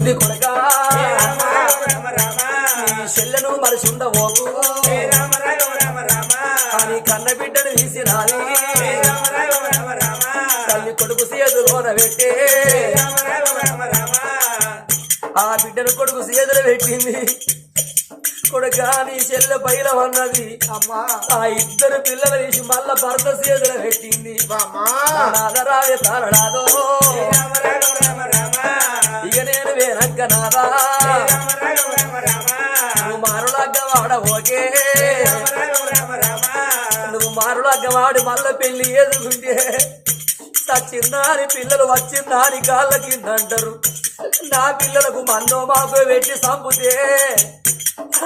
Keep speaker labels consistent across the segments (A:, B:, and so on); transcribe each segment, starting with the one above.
A: ఇది కొడగా చెల్లెను మనిషి ఉండబోకు అని కన్న బిడ్డను తీసినాది తల్లి కొడుకు సేదులోన పెట్టే ఆ బిడ్డను కొడుకు సేదులు పెట్టింది కొడుక నీ చెల్లె పైలమన్నది
B: అమ్మా
A: ఆ ఇద్దరు పిల్లలు తీసి మళ్ళా భర్త సేదులు పెట్టింది నాదరావే తారడాదో ఇక నేను వేనక్క నాదా నువ్వు మారులగ్గవాడ ఓకే నువ్వు మారులగ్గ వాడి మళ్ళా పెళ్ళి ఎదుగుంటే చిన్నారి పిల్లలు వచ్చిందాని కాళ్ళ కింద అంటారు. నా పిల్లలకు మందో మాకు పెట్టి సంపుతే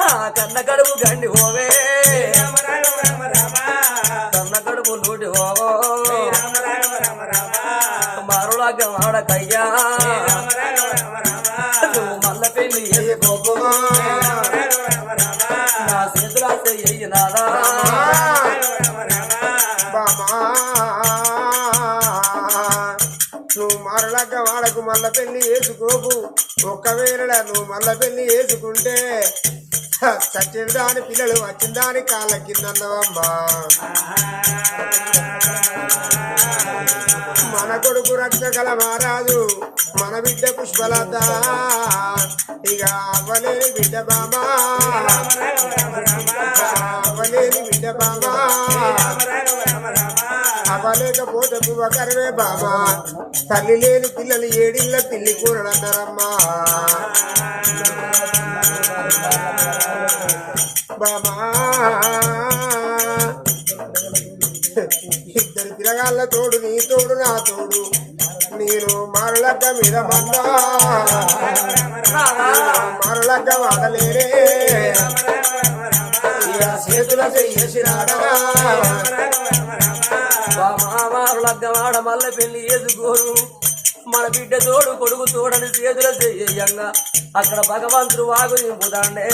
A: ఆ కన్న కడుపు గండి పోవే. కన్న కడుపు నూటి హోవో మారులగ్గ వాడకయ్యా నువ్వు మల్ల పెళ్ళి చేసుకోకో నా చేతులు చెయ్యినాదా
B: బామా నువ్వు మరలక్క వాడకు మల్ల పెళ్ళి వేసుకోకు ఒక్కవేళ నువ్వు మల్ల పెళ్ళి వేసుకుంటే చచ్చిన దాని పిల్లలు వచ్చిన దాని కాళ్ళ కింద మన కొడుకు రక్షగల మహారాజు మన బిడ్డ పుష్పలత. ఇక అవ్వలేని బిడ్డ బామా. అవ్వలేని బిడ్డ బామా. అవ్వలేకపోతే పువ్వకరవే బామా. తల్లి లేని పిల్లలు ఏడిళ్ళ పిల్లి కూరడన్నారమ్మా ఇద్దరు తిరగాళ్ళ తోడు నీ తోడు నా తోడు నేను మరలక్క మీద మన్నా మరలక్క వాడలేరే ఇక చేతుల చెయ్యేసినాడా
A: మారులగ్గ వాడ మళ్ళా పెళ్ళి ఎదుకోరు మన బిడ్డ తోడు కొడుకు తోడని చేతుల చేయంగా. అక్కడ భగవంతుడు వాగు నింపుదాండే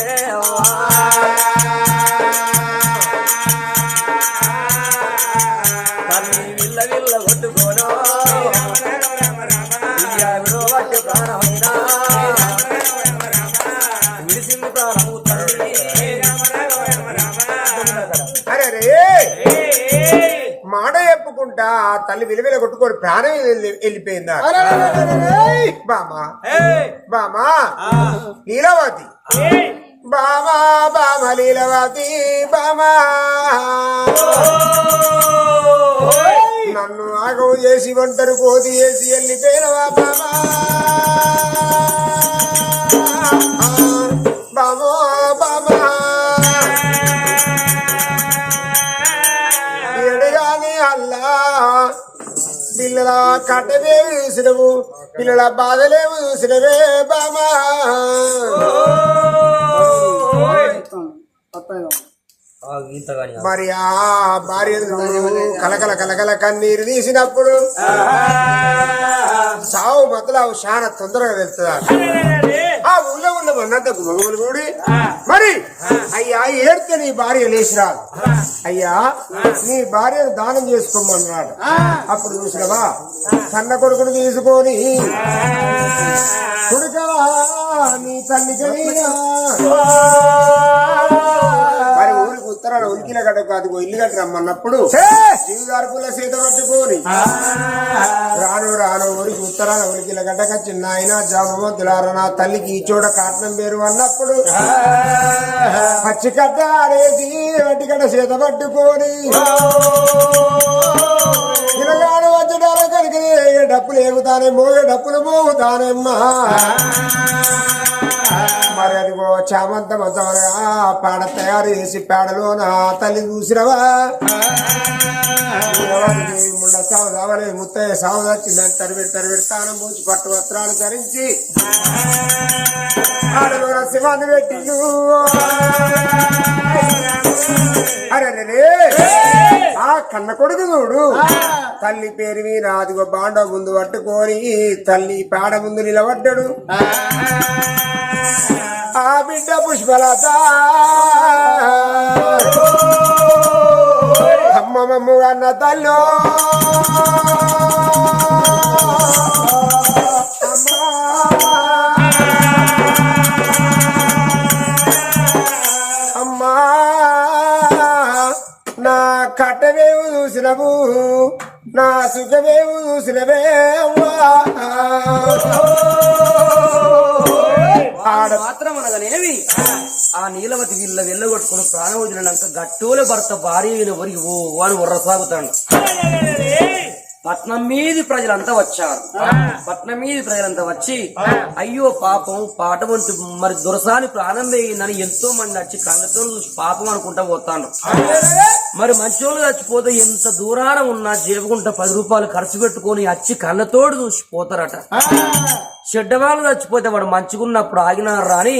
B: ఆ తల్లి విలువల కొట్టుకొని ప్రాణం వెళ్ళి- వెళ్ళిపోయిందా? బామా? బామా? లీలావతి? బామా బామ లీలావతి బామా. నన్ను ఆగవు చేసి ఒంటరి కోతి చేసి వెళ్ళిపోయినవా బామా? బామో బామా అల్లా పిల్లల కట్టవేవి చూసినవు పిల్లల బాధలేవు చూసినవే బామా. మరి ఆ భార్య కలకల కలకల కన్నీరు తీసినప్పుడు సావు మొదలు చాలా తొందరగా వెళ్తుందా? ఆ ఊళ్ళో ఉన్న మన్నంత గుమగుమలు కూడి మరి అయ్యా ఏడితే నీ భార్య లేచిరాదు అయ్యా నీ భార్యను దానం చేసుకోమన్నాడు. అప్పుడు చూసినవా? కన్న కొడుకును తీసుకొని కొడుకవా నీ తల్లి మరి ఊరికి ఉత్తరాలు ఉలికిల గడ్డ కాదు ఇల్లు గడ్డ రమ్మన్నప్పుడు జీవిదార్పుల సీత పట్టుకొని రాను రాను ఊరికి ఉత్తరాన ఉలికిల గడ్డక చిన్న ఆయన జామవంతులార నా తల్లికి ఈ చోట కాటనం పేరు అన్నప్పుడు పచ్చి కట్ట ఆడేసి వడ్డిగడ్డ సీత పట్టుకొని పిల్లగాడు వచ్చడాల కడిగి డప్పులు ఏగుతానే మోగే డప్పులు మోగుతానమ్మా. మరి అదిగో చామంత మొత్తమనగా పేడ తయారు చేసి పేడలో నా తల్లి చూసినవా? ముండ ముత్తయ్య సాగు వచ్చిందని తరిబెడి తరిబెడి తానం మూసి పట్టు వస్త్రాలు ధరించి ఆడలో శివాన్ని పెట్టిండు. అరే ఆ కన్న కొడుకు చూడు. తల్లి పేరు మీద అదిగో బాండ ముందు పట్టుకొని తల్లి పేడ ముందు నిలబడ్డాడు. ఆ బిడ్డ పుష్పలత. అమ్మమ్మ అన్న తల్లో. అమ్మా. నా కట్టవేవు చూసినవు నా సుఖమేవు చూసినవే అమ్మా.
A: ఆడ మాత్రం అనగానేమి ఆ నీలవతి వీళ్ళ వెళ్ళగొట్టుకుని ప్రాణం వదిలినాక గట్టోల భర్త భార్య ఎవరికి ఓ అని ఉర్రసాగుతాడు పట్నం మీది ప్రజలంతా వచ్చారు. పట్నం మీది ప్రజలంతా వచ్చి అయ్యో పాపం పాట వంటి మరి దురసాని ప్రాణం వేయిందని ఎంతో మంది వచ్చి కళ్ళతో చూసి పాపం అనుకుంటా పోతాను మరి మంచోళ్ళు చచ్చిపోతే ఎంత దూరాన ఉన్నా జీవకుంటా పది రూపాయలు ఖర్చు పెట్టుకొని వచ్చి కళ్ళతోడు చూసి పోతారట. చెడ్డవాళ్ళు చచ్చిపోతే వాడు మంచుకున్నప్పుడు ఆగినారు రాని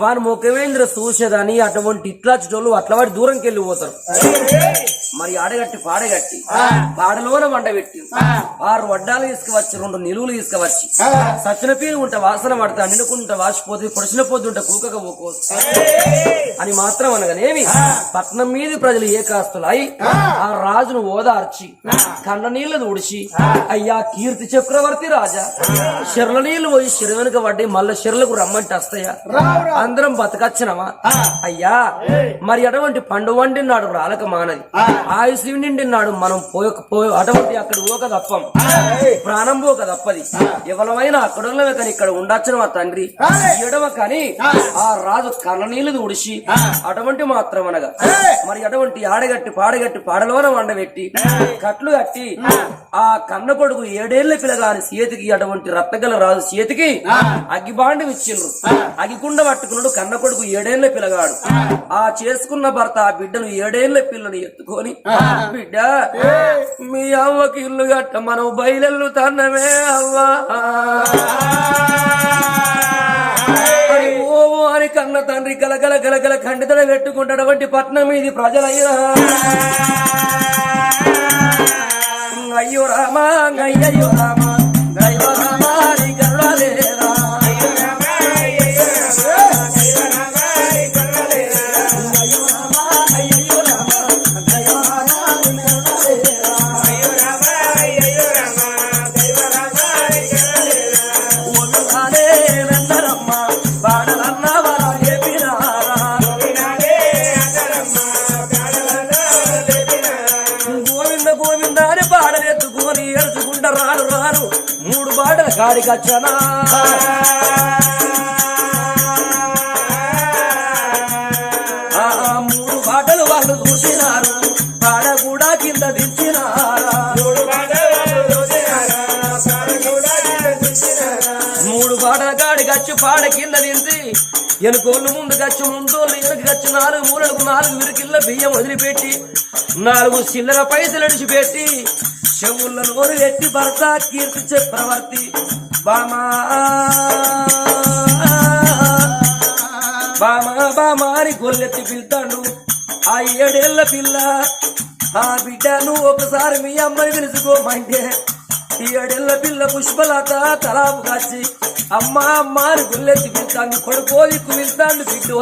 A: వాని ముఖమేంద్ర చూసేదని అటువంటి ఇట్లా చోళ్ళు అట్లా వాడి దూరంకి వెళ్ళిపోతారు మరి ఆడగట్టి పాడగట్టి పాడలోన వండ పెట్టి ఆరు వడ్డాలు తీసుకువచ్చి రెండు నిలువులు తీసుకువచ్చి సచిన పీలు ఉంటే వాసన పడతా నిండుకుంటా వాసిపోతే పొడిచిన పొద్దుంటే కూకక పోకో అని మాత్రం అనగానేమి? పట్నం మీది ప్రజలు ఏకాస్తులై ఆ. రాజును ఓదార్చి కన్న నీళ్ళు తుడిచి అయ్యా కీర్తి చక్రవర్తి రాజా శిరల నీళ్ళు పోయి శిర వెనుక పడ్డి మళ్ళా శిరలకు రమ్మంటే వస్తాయా? అందరం బతకచ్చినవా అయ్యా మరి అటువంటి పండు వండినాడు రాలక మానది. ఆయుష్ నిండినాడు మనం పోయక పోయ అటువంటి అక్కడ పోక తప్పం. ప్రాణం పోక తప్పది. ఎవరమైనా అక్కడ కానీ ఇక్కడ ఉండొచ్చిన మా తండ్రి ఎడవ కానీ ఆ. రాజు కళ్ళ నీళ్ళు తుడిచి అటువంటి మాత్రం అనగా మరి అటువంటి ఆడగట్టి పాడగట్టి పాడలోన వండబెట్టి కట్లు కట్టి ఆ కన్న కొడుకు ఏడేళ్ళ పిల్లగాని చేతికి అటువంటి రత్నగల రాజు చేతికి అగ్గిబాండం ఇచ్చిండ్రు అగికుండ పట్టుకున్నాడు కన్న కొడుకు ఏడేళ్ళ పిల్లగాడు. ఆ. చేసుకున్న భర్త ఆ బిడ్డను ఏడేళ్ళ పిల్లని ఎత్తుకొని బిడ్డ మీ అవ్వకి ఇల్లు గట్ట మనం బయలు తన్నమే అవ్వా. అని కన్న తండ్రి కలకల కలకల ఖండితడ పెట్టుకుంటాడవంటి పట్నం ఇది ప్రజలయ్యా. అయ్యో రామా అయ్యయ్యో రామా. ఆ మూడు బాటలు వాళ్ళు చూసినారు. పాడ కూడా కింద దించినారా. మూడు పాటల కాడి గచ్చి పాడ కింద దించి ఎనుకోళ్ళు ముందు గచ్చు ముందోళ్ళు వెనక గచ్చు నాలుగు మూలకు నాలుగు విరికిళ్ళ బియ్యం వదిలిపెట్టి నాలుగు చిల్లర పైసలు అడిచిపెట్టి చెవుళ్ళ నోరు ఎట్టి భర్త కీర్తి చక్రవర్తి బామా. బామా బామా అని గొల్లెత్తి పిలుతాడు. ఆ ఏడేళ్ళ పిల్ల ఆ బిడ్డ నువ్వు ఒకసారి మీ అమ్మని తెలుసుకోమంటే ఈ ఏడేళ్ళ పిల్ల పుష్పలత తలాపు కాచి అమ్మ అమ్మ అని గుల్లెత్తి పిలుతాను కొడుకో దిక్కు పిలుతాను బిడ్డో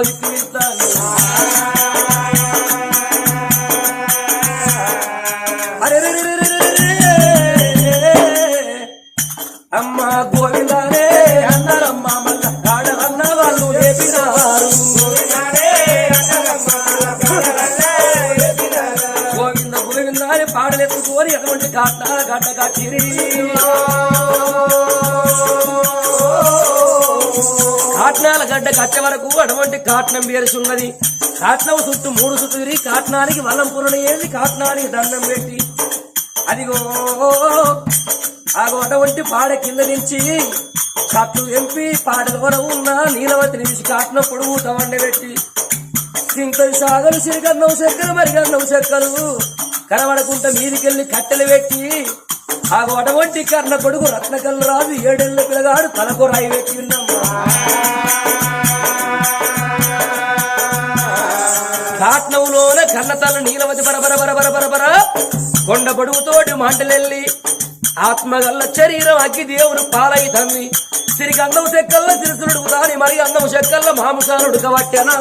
A: అమ్మ గోవిందానే అన్నారమ్మ మల్ల ఆడవన్న వాళ్ళు చెప్పినారు గోవింద గోవిందారే పాడలేదు పాడలెత్తుకోని అటువంటి గడ్డ గడ్డ కట్టిరి కాట్నాల గడ్డ కట్టె వరకు అటువంటి కాట్నం వేరుచున్నది. కాట్నం చుట్టూ మూడు చుట్టూ తిరిగి కాట్నానికి వల్లం పురుణ ఏది కాట్నానికి దండం పెట్టి? అదిగో ఆగో అటువంటి పాడ కింద నుంచి కట్టు ఎంపి పాడలోన ఉన్న నీలవతి నిలిచి కాట్న పొడుగు తవండ పెట్టి. సింకలు సాగలు సిరిగన్నం చెక్కలు మరిగన్నం చెక్కలు కనబడకుంట మీదికెళ్ళి కట్టెలు పెట్టి. ఆ అటువంటి కర్ణ కొడుకు రత్నకల్లు రాజు ఏడెళ్ళ పిల్లగాడు తలకు రాయి పెట్టి ఉన్నమ్మా. కాట్నవులోన కన్నతల నీలవతి బరబర బరబర బరబర కొండ పొడుగుతోటి మాటలెల్లి ఆత్మగల్ల శరీరం అగ్గి దేవుని పాలై తమ్మి. సిరికి అందం చెక్కల్ల సిరిసుడు దాని మరి అందం చెక్కల్ల మాంసానుడు కవట్టెనా.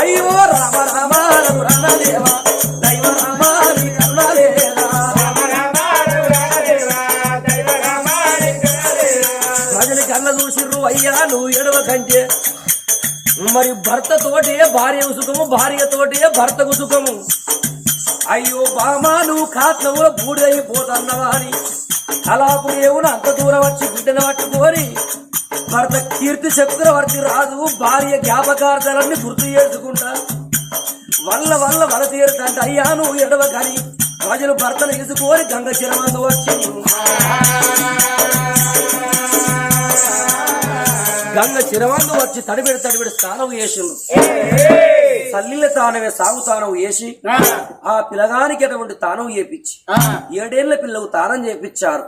A: అయ్యో రామ రామ రఘురామదేవ దైవ రామ నీ అయ్యా నువ్వు ఎడవ కంటే మరి భర్త తోటే భార్య సుఖము భార్య తోటే భర్తకు సుఖము. అయ్యో బామా నువ్వు కాత్నములో బూడిదైపోతున్నావా అని. అలాపు ఏవును అంత దూరం వచ్చి బిడ్డను పట్టుకొని భర్త కీర్తి చక్రవర్తి రాజు భార్య జ్ఞాపకార్థాలన్నీ గుర్తు చేసుకుంటా. వల్ల వల్ల వల తీరుతంట అయ్యా నువ్వు ఎడవ కానీ ప్రజలు భర్తలు తీసుకొని గంగ చిరమందు వచ్చి గంగ చిరమందు వచ్చి తడిబెడి తడిబెడి స్నానం చేసిండు. తల్లిల తానమే సాగు తానం వేసి ఆ. పిల్లగానికి అటువంటి తానం చేపించి ఏడేళ్ళ పిల్లకు తానం చేపించారు.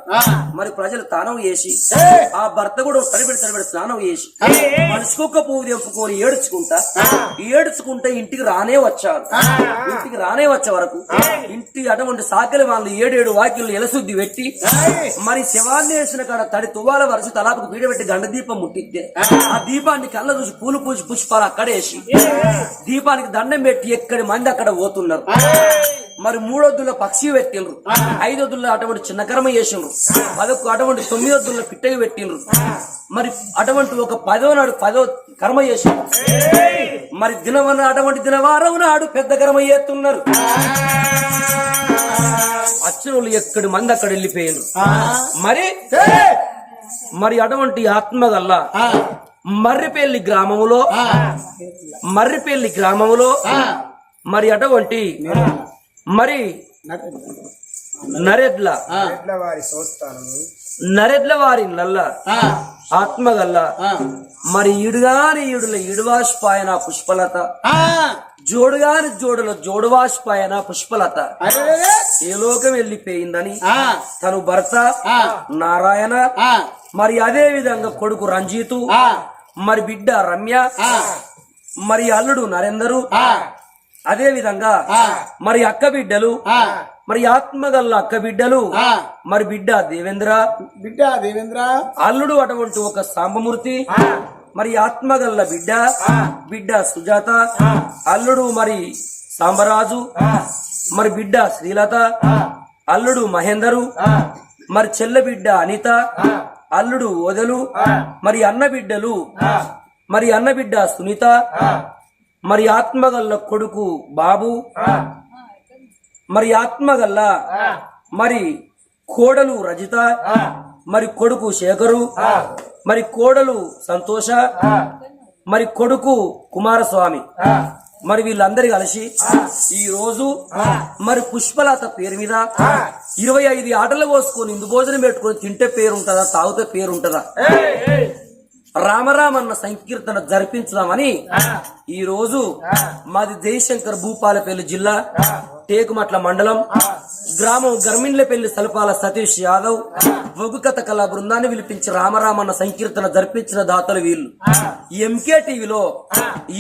A: మరి ప్రజలు తానం చేసి ఆ భర్త కూడా తడిబెడి తడిబెడి స్నానం చేసి మనిషికొక్క పువ్వు తెంపుకొని ఏడుచుకుంటా ఏడుచుకుంటే ఇంటికి రానే వచ్చారు. ఇంటికి రానే వచ్చే వరకు ఇంటి అటువంటి సాకలి వాళ్ళు ఏడేడు వాక్యులు ఎలశుద్ధి పెట్టి మరి శవాన్ని వేసిన కాడ తడి తువ్వాల వరసి తలాపుకు పీడ పెట్టి గండ దీపం ముట్టిద్దే. ఆ. దీపాన్ని కళ్ళ చూసి పూలు పూసి పుష్పాలు అక్కడేసి దీపానికి దండం పెట్టి ఎక్కడి మంది అక్కడ పోతున్నారు? మరి మూడొద్దుల పక్షి పెట్టిండ్రు. ఐదొద్దుల అటువంటి చిన్న కర్మ చేసిండ్రు. పదొక్క అటువంటి తొమ్మిదొద్దుల పిట్టకి పెట్టిండ్రు. మరి అటువంటి ఒక పదో నాడు పదో కర్మ చేసిండ్రు. మరి దినవన అటువంటి దినవారం నాడు పెద్ద కర్మ చేస్తున్నారు. అచ్చనులు ఎక్కడి మంది అక్కడ వెళ్ళిపోయారు మరి? మరి అటువంటి ఆత్మగల్ల మర్రిపల్లి గ్రామములో మర్రిపల్లి గ్రామములో మరి అటువంటి మరి నరెడ్ల. నరెడ్ల వారి నల్ల. ఆత్మగల్ల. మరి ఇడుగాని ఇడుల ఇడువాష్పాయన పుష్పలత. జోడుగాని జోడుల జోడువాష్పాయన పుష్పలత. ఏ లోకం వెళ్ళిపోయిందని? తను భర్త నారాయణ మరి అదే విధంగా కొడుకు రంజితు మరి బిడ్డ రమ్య మరి అల్లుడు నరేందరు అదే విధంగా మరి అక్క బిడ్డలు మరి ఆత్మగల్ల అక్క బిడ్డలు మరి బిడ్డ దేవేంద్ర
C: బిడ్డ దేవేంద్ర.
A: అల్లుడు అటువంటి ఒక సాంబమూర్తి మరి ఆత్మగల్ల బిడ్డ బిడ్డ సుజాత అల్లుడు మరి సాంబరాజు మరి బిడ్డ శ్రీలత అల్లుడు మహేందరు మరి చెల్ల బిడ్డ అనిత అల్లుడు ఓదలు మరి అన్న బిడ్డలు మరి అన్న బిడ్డ సునీత మరి ఆత్మగల్ల కొడుకు బాబు మరి ఆత్మగల్ల మరి కోడలు రజిత మరి కొడుకు శేఖరు మరి కోడలు సంతోష మరి కొడుకు కుమారస్వామి. మరి వీళ్ళందరి కలిసి ఈ రోజు మరి పుష్పలత పేరు మీద ఇరవై ఐదు ఆటలు పోసుకొని ఇందు భోజనం పెట్టుకొని తింటే పేరు ఉంటుందా తాగితే పేరు ఉంటుందా రామరామన్న సంకీర్తన జరిపించుదామని ఈ రోజు మాది జయశంకర్ భూపాలపల్లి జిల్లా టేకుమట్ల మండలం గ్రామం గర్మిండ్లపల్లి సలపాల సతీష్ యాదవ్ కథ కళా బృందాన్ని పిలిపించి రామరామన్న సంకీర్తన జరిపించిన దాతలు వీళ్ళు. ఎంకే టీవీలో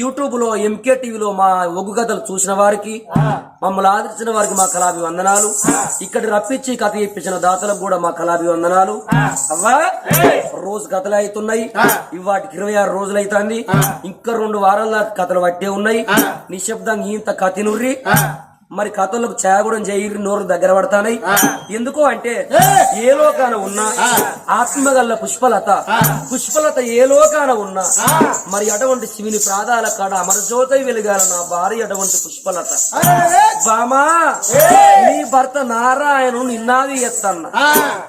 A: యూట్యూబ్లో ఎంకే టీవీలో మా ఒగ్గు కథలు చూసిన వారికి మమ్మల్ని ఆదరించిన వారికి మా కళాభి వందనాలు ఇక్కడ రప్పించి కథ ఇప్పించిన దాతలకు కూడా మా కళాభి వందనాలు అవ్వా? రోజు కథలు అవుతున్నాయి. ఇవాటికి ఇరవై ఆరు రోజులు అవుతుంది. ఇంకా రెండు వారాల కథలు పట్టే ఉన్నాయి. నిశ్శబ్దంగా ఇంత కథనుర్రి మరి కథలకు ఛాయగూడెం చేయరి నోరు దగ్గర పడతానై? ఎందుకు అంటే ఏ లోకాన ఉన్నా ఆత్మగల్ల పుష్పలత పుష్పలత ఏ లోకాన ఉన్నా మరి అటువంటి శివుని ప్రాదాల కాడ అమరజ్యోతై వెలిగాల నా భార్య అటువంటి పుష్పలత. బామా నీ భర్త నారాయణు నిన్నాది ఎత్తన్న.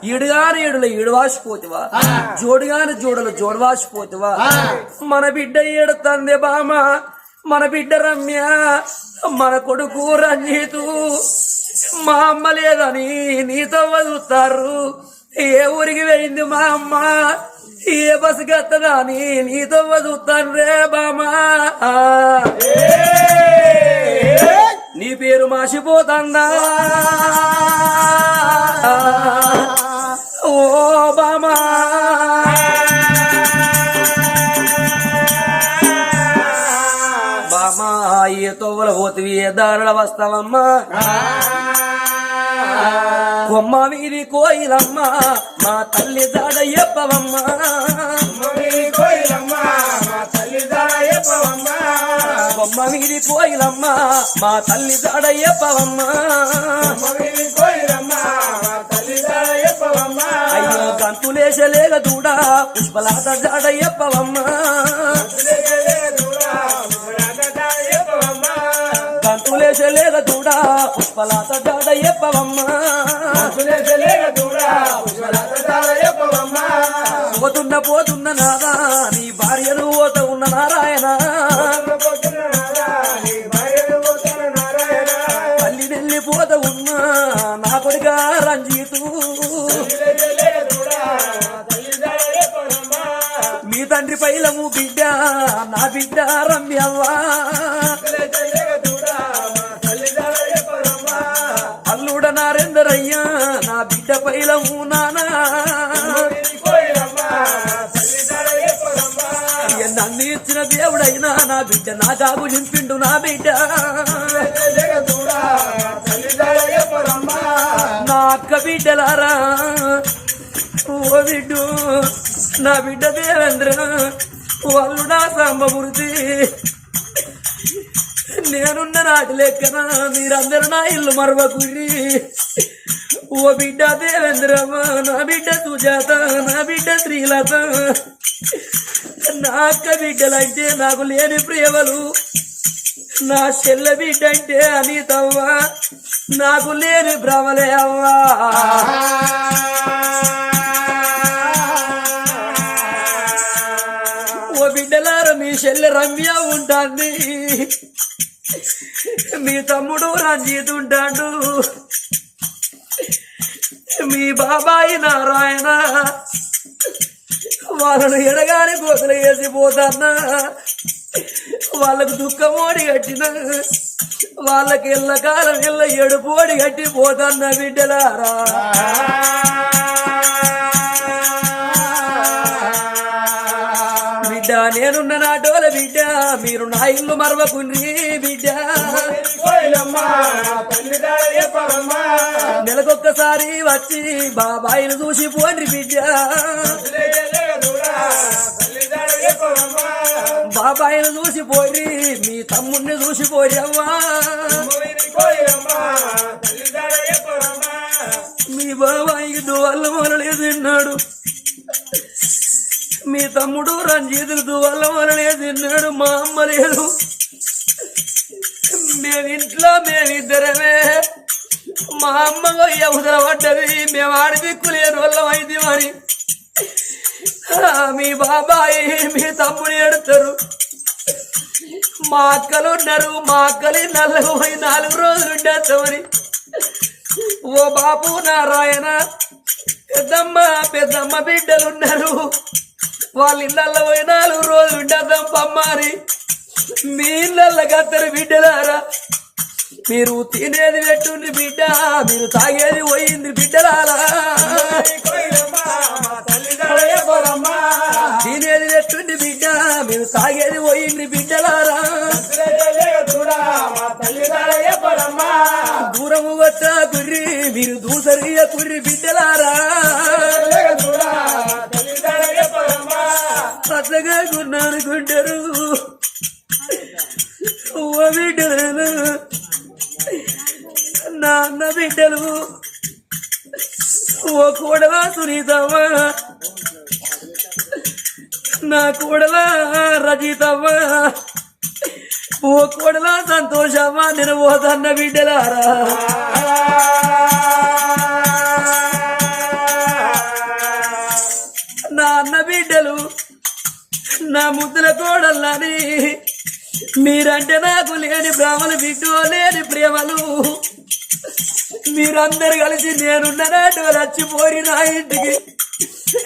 A: ఈడుగాని ఈడుల ఈడువాసిపోతివా? జోడుగాని జోడుల జోడవాసిపోతివా? మన బిడ్డ ఏడుతందే బామా మన బిడ్డ రమ్య మన కొడుకు రంజితు. మా అమ్మ లేదని నీతో వదులుతారు. ఏ ఊరికి వెళ్ళింది మా అమ్మ? ఏ బస్సు అని నీతో వదులుతాను రే బామా. నీ పేరు మాసిపోతుందా ఓ బామా. పోతివి ఏ దారుల వస్తావమ్మా? కొమ్మ వీరి కోయిలమ్మ మా తల్లి దాడ ఎప్పవమ్మ? కొమ్మ వీరి కోయిలమ్మ మా తల్లి దాడ ఎప్పవమ్మ? అయ్యో గంతులేసలేగ దూడ పుష్పలాట జాడ ఎప్పవమ్మ? పుష్పలాత జాడ ఎప్పవమ్మా? పోతున్న పోతున్న నాదా నీ భార్యను పోత ఉన్న నారాయణ. తల్లి నెల్లి పోత ఉన్నా నా కొడుక రంజితు. మీ తండ్రి పైలము బిడ్డ నా బిడ్డ రమ్యవ్వా. బిడ్డ పైలము నానా. నన్ను ఇచ్చిన దేవుడైనా నా బిడ్డ నా దాగు నింపిండు నా బిడ్డ. నా అక్క బిడ్డలారా. ఓ బిడ్డు నా బిడ్డ దేవేంద్ర వాళ్ళు నా సంబమూర్తి నేనున్న నాటి లెక్కన మీరందరూ నా ఇల్లు మరవకురి ఓ బిడ్డ దేవేంద్రమ్మ నా బిడ్డ సుజాత నా బిడ్డ శ్రీలత. నా అక్క బిడ్డలంటే నాకు లేని ప్రేమలు. నా చెల్ల బిడ్డ అంటే అనితవ్వ నాకు లేని భ్రమలే అవ్వా. ఓ బిడ్డలారా మీ చెల్లె రమ్య ఉంటుంది. మీ తమ్ముడు రంజిత్ ఉంటాడు. మీ బాబాయి నారాయణ వాళ్ళను ఎడగాని కోతలు వేసిపోతాన్నా వాళ్ళకు దుఃఖమోడి కట్టిన వాళ్ళకి ఇళ్ళ కాలం ఎల్ల ఎడుపోడి కట్టి పోతాన్న బిడ్డలారా. బిడ్డ నేనున్న నాటోల బిడ్డ మీరు నా ఇల్లు మరవకుండ్రి బిడ్డ. నెలకొక్కసారి వచ్చి బాబాయిని చూసి పోండి బిడ్డ. బాబాయిని చూసి పోయి మీ తమ్ముడిని చూసి పోయి అమ్మా. మీ బాబాయికి దువల్ల మొదలే తిన్నాడు. మీ తమ్ముడు రంజితులు దువల్ల మొదలే తిన్నాడు మా అమ్మ లేదు. మేమింట్లో మేమిద్దరమే మా అమ్మ అవసర పడ్డది మేము ఆడి దిక్కులేని వాళ్ళం అయితే మరి. మీ బాబాయి మీ తమ్ముడు ఎడతారు మా అక్కలు ఉన్నారు మా అక్కలి నల్లగా పోయి నాలుగు రోజులు ఉండేస్తామని ఓ బాపు నారాయణ పెద్దమ్మ పెద్దమ్మ బిడ్డలు ఉన్నారు. వాళ్ళ ఇళ్ళల్లో పోయి నాలుగు రోజులు ఉండదాం పమ్మారి. మీ ఇళ్ళల్లో కత్తరు బిడ్డలారా? మీరు తినేది పెట్టుంది బిడ్డ మీరు తాగేది పోయింది బిడ్డలారా? తినేది పెట్టుండి బిడ్డ మీరు తాగేది పోయింది బిడ్డలారా? దూరము వచ్చా కుర్రి మీరు దూసరియ కుర్రి బిడ్డలారా? అట్లగా కొన్నానుకుంటారు ఓ బిడ్డలు నాన్న బిడ్డలు. ఓ కూడలా సునీతమ్మా నా కూడలా రజితమ్మా ఓ కూడలా సంతోషమ్మా నేను పోతన్న బిడ్డలారా. నా ముద్దుల తోడల్లని. మీరంటే నాకు లేని భ్రమలు మీకు లేని ప్రేమలు మీరందరు కలిసి నేనున్న నాటు నా ఇంటికి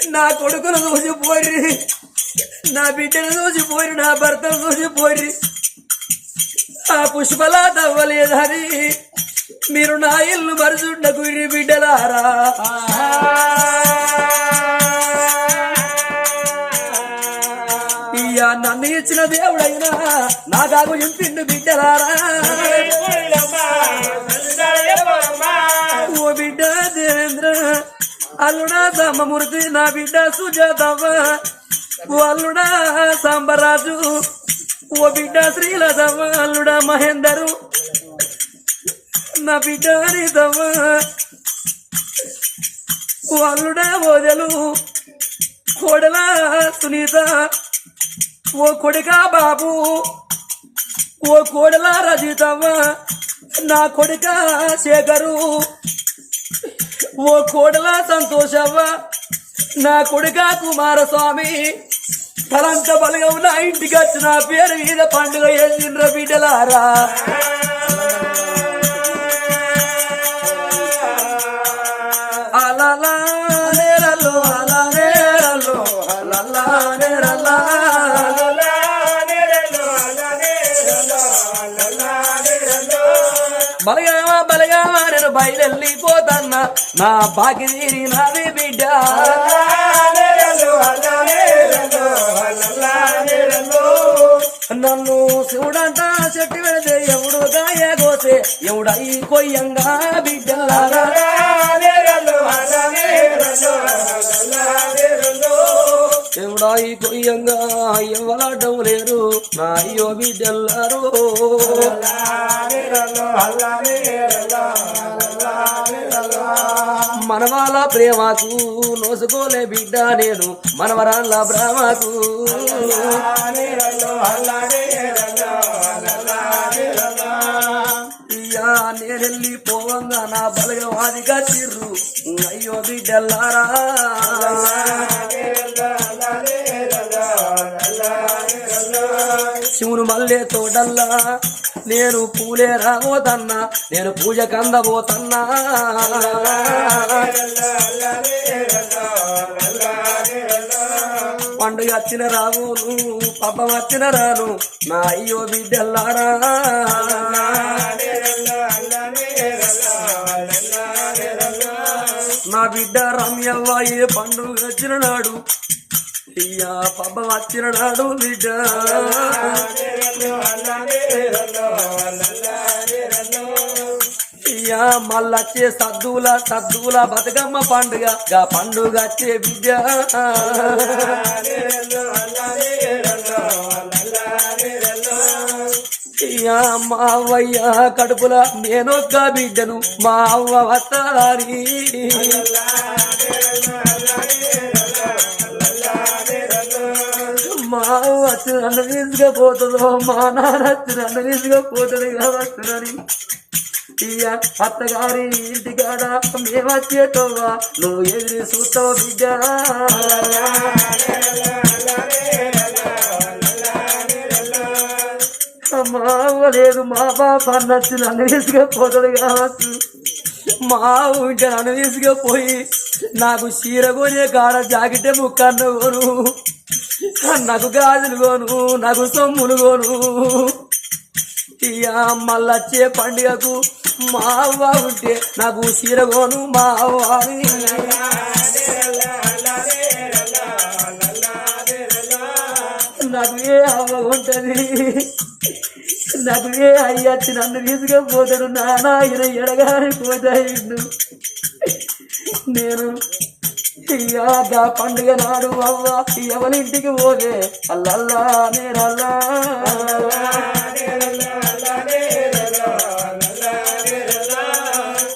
A: నా కొడుకును చూసిపోయి నా బిడ్డను చూసిపోయి నా భర్తను చూసిపోయి ఆ పుష్పలా తవ్వలేదని మీరు నా ఇల్లు మరుచుండకు బిడ్డలారా. అయ్యా నన్ను ఇచ్చిన దేవుడైనా నా కాకు ఇంపిండు బిడ్డలారా. ఓ బిడ్డ దేవేంద్ర అల్లుడా సాంబమూర్తి నా బిడ్డ సుజాతమ్మ ఓ అల్లుడా సాంబరాజు ఓ బిడ్డ శ్రీలతమ్మ అల్లుడా మహేందరు నా బిడ్డ హరితవ్వ ఓ అల్లుడా ఓదెలు కోడలా సునీత ఓ కొడుకా బాబు ఓ కోడల రజితమ్మ నా కొడుక శేఖరు ఓ కోడల సంతోషవ్వ నా కొడుక కుమారస్వామి. తలంత బలగం నా ఇంటికి వచ్చి నా పేరు మీద పండుగ చేసిండ్ర బిడ్డలారా. బయలుపోతన్నా నా బాకి తీరినది బిడ్డ. నన్ను శివుడంట చెట్టు వెళితే ఎవడు గాయగోతే ఎవడై కొయ్యంగా బిడ్డ. ఎవడాయి కొయ్యంగా? ఎవలాడడం లేరు నా అయ్యో బిడ్డల్లారో. మనవాళ్ళ ప్రేమకు నోసుకోలే బిడ్డ నేను మనవరాళ్ళ ప్రేమకు. ఇయ్యా నేనెళ్ళి పోవంగా నా బలగవాదిగా చిర్రు అయ్యో బిడ్డల్లారా. శివుని మల్లె తోడల్లా నేను పూలే రాబోతన్నా నేను పూజ కందబోతన్నా. పండుగ వచ్చిన రావును పాపం వచ్చిన రాను నా అయ్యో బిడ్డల్లారా. నా బిడ్డ రమ్యవ్వ ఏ పండుగ వచ్చిన నాడు అయ్యా పబ్బ వచ్చినాడు బిడ్డ అయ్యా మళ్ళొచ్చే సద్దుల సద్దుల బతుకమ్మ పండుగ. గా పండుగ వచ్చే బిడ్డ అయ్యా మా అవ్వయ్యా కడుపుల నేనొక్క బిడ్డను మా అవ్వ వస్తారీ. వచ్చి నన్ను తీసుకుపోతుందో మా నాన్న వచ్చి నన్ను తీసుకుపోతుంది కావచ్చునని ఇయ్య అత్తగారి ఇంటికాడ మేమచ్చేటోవా నువ్వు ఎదురు చూస్తావు బిడ్డ? మా అవ్వ లేదు మా బాబా నచ్చి నన్ను తీసుకుపోతుంది కావచ్చు. మా ఊంట నన్ను తీసుకుపోయి నాకు చీర కొనే కాడ జాకెట్ ముక్కన్న కొను. నాకు గాజులు గోను నాకు సొమ్ములు గోను. ఇక మళ్ళొచ్చే పండుగకు మా అవ్వ ఉంటే నాకు చీర మా అవ్వాలి నాకు ఏ అవ్వ ఉంటుంది? నాకు ఏ అయ్యచ్చి నన్ను తీసుకపోతాడు? నాన్న ఆయన ఎడగాని పోతాయిండు నేను ఇయ్యాగా పండుగ నాడు? అవ్వ ఎవరింటికి పోలే? అల్లల్లా నేరల్లా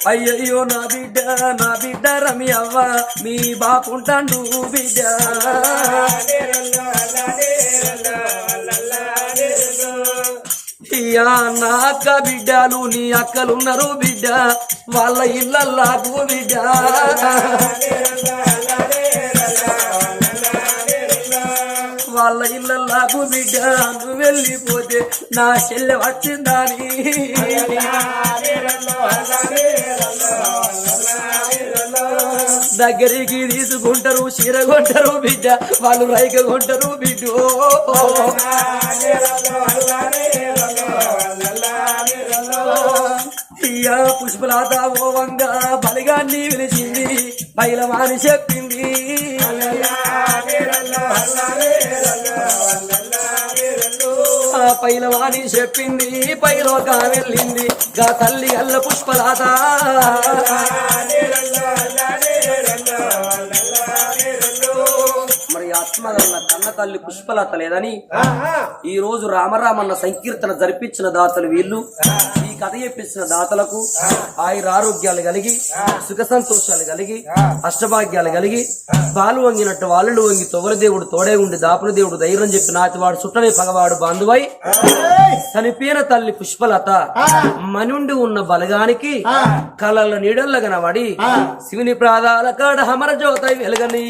A: అయ్యయ్యో నా బిడ్డ నా బిడ్డ రమి అవ్వ మీ బాపుంటాండు బిడ్డ. నా అక్క బిడ్డలు నీ అక్కలున్నారు బిడ్డ వాళ్ళ ఇళ్ళల్లాకు బిడ్డ. వాళ్ళ ఇళ్ళల్లా బిడ్డ నువ్వు వెళ్ళిపోతే నా చెల్లె వచ్చిందని దగ్గరికి తీసుకుంటారు చీర కొంటారు బిడ్డ వాళ్ళు రైక కొంటారు బిడ్డ. పుష్పలాత ఓ వంగ బలిగాన్ని విలిచింది బయలమాని చెప్పింది. పైలవాణి చెప్పింది పైలోక వెళ్ళింది. గా తల్లి అల్ల పుష్పలత. మరి ఆత్మలన్న కన్న తల్లి పుష్పలత లేదని ఈ రోజు రామరామన్న సంకీర్తన జరిపించిన దాతలు వీళ్ళు. కథ చెప్పించిన దాతలకు ఆయుర ఆరోగ్యాలు కలిగి సుఖ సంతోషాలు కలిగి అష్టభాగ్యాలు కలిగి బాలు వంగినట్టు వాళ్ళు వంగి తొగల దేవుడు తోడే ఉండి దాపుల దేవుడు ధైర్యం చెప్పి నాటివాడు చుట్టనే పగవాడు బంధువై చనిపోయిన తల్లి పుష్పలత మనుండి ఉన్న బలగానికి కలల నీడల్ల కనబడి శివుని ప్రాదాల కాడ హమర జ్యోత వెలగని